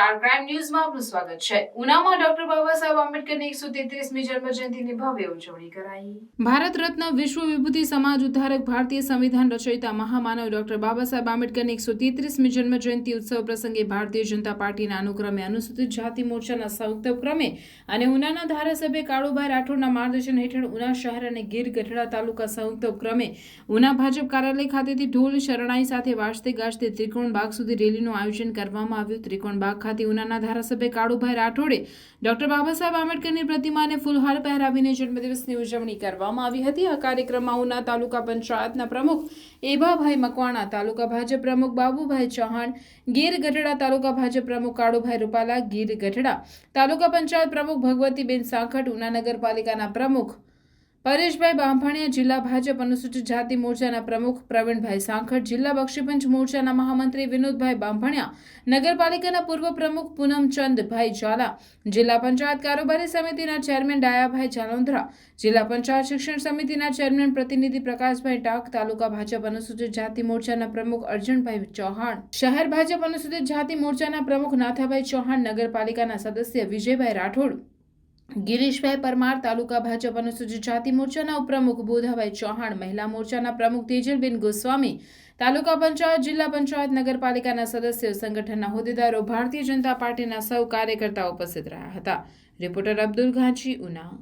Star crime ન્યૂઝમાં આપનું સ્વાગત છે. ઉનામાં ડોક્ટર બાબા સાહેબ આંબેડકરની એકસો તેત્રીસમી જન્મજયંતિની ભવ્ય ઉજવણી કરાઈ. ભારત રત્ન વિશ્વ વિભૂતિ સમાજ ઉદ્ધારક ભારતીય સંવિધાન રચયિતા મહામાનવ ડોક્ટર બાબા સાહેબ આંબેડકરની એકસો તેત્રીસમી જન્મજયંતિ ઉત્સવ પ્રસંગે ભારતીય જનતા પાર્ટીના અનુક્રમે અનુસૂચિત જાતિ મોરચાના સંયુક્ત ઉપક્રમે અને ઉનાના ધારાસભ્ય કાળુભાઈ રાઠોડના માર્ગદર્શન હેઠળ ઉના શહેર અને ગીર ગઢડા તાલુકા સંયુક્ત ઉપક્રમે ઉના ભાજપ કાર્યાલય ખાતેથી ઢોલ શરણાઈ સાથે વાજતે ગાજતે ત્રિકોણ બાગ સુધી રેલીનું આયોજન કરવામાં આવ્યું. ત્રિકોણ બાગ ખાતે ઉનાના ધારાસભ્ય કાળુભાઈ રાઠોડે ડોક્ટર બાબા સાહેબ આંબેડકરની પ્રતિમાને ફૂલહાર પહેરાવીને જન્મદિવસની ઉજવણી કરવામાં આવી હતી. આ કાર્યક્રમમાં ઉના તાલુકા પંચાયતના પ્રમુખ એભાભાઈ મકવાણા, તાલુકા ભાજપ પ્રમુખ બાબુભાઈ ચૌહાણ, ગીર ગઢડા તાલુકા ભાજપ પ્રમુખ કાળુભાઈ રૂપાલા, ગીર ગઢડા તાલુકા પંચાયત પ્રમુખ ભગવતીબેન સાંખટ ઉના નગરપાલિકાના પ્રમુખ પરેશભાઈ બાંભણિયા જિલ્લા ભાજપ અનુસૂચિત જાતિ મોરચાના પ્રમુખ પ્રવીણભાઈ સાંખટ જિલ્લા બક્ષીપંચ મોરચાના મહામંત્રી વિનોદભાઈ બાંભણિયા, નગરપાલિકાના પૂર્વ પ્રમુખ પૂનમચંદભાઈ ઝાલા, જિલ્લા પંચાયત કારોબારી સમિતિના ચેરમેન ડાયાભાઈ જાલોંધરા, જિલ્લા પંચાયત શિક્ષણ સમિતિના ચેરમેન પ્રતિનિધિ પ્રકાશભાઈ ટાંક, તાલુકા ભાજપ અનુસૂચિત જાતિ મોરચાના પ્રમુખ અર્જુનભાઈ ચૌહાણ, શહેર ભાજપ અનુસૂચિત જાતિ મોરચાના પ્રમુખ નાથાભાઈ ચૌહાણ, નગરપાલિકાના સદસ્ય વિજયભાઈ રાઠોડ ગિરીશભાઈ પરમાર તાલુકા ભાજપ અનુસૂચિત જાતિ મોરચાના ઉપપ્રમુખ બોધાભાઈ ચૌહાણ, મહિલા મોરચાના પ્રમુખ તેજલબેન ગોસ્વામી, તાલુકા પંચાયત, જિલ્લા પંચાયત, નગરપાલિકાના સદસ્યો, સંગઠનના હોદ્દેદારો, ભારતીય જનતા પાર્ટીના સૌ કાર્યકર્તાઓ ઉપસ્થિત રહ્યા હતા. રિપોર્ટર અબ્દુલ ઘાંચી, ઉના.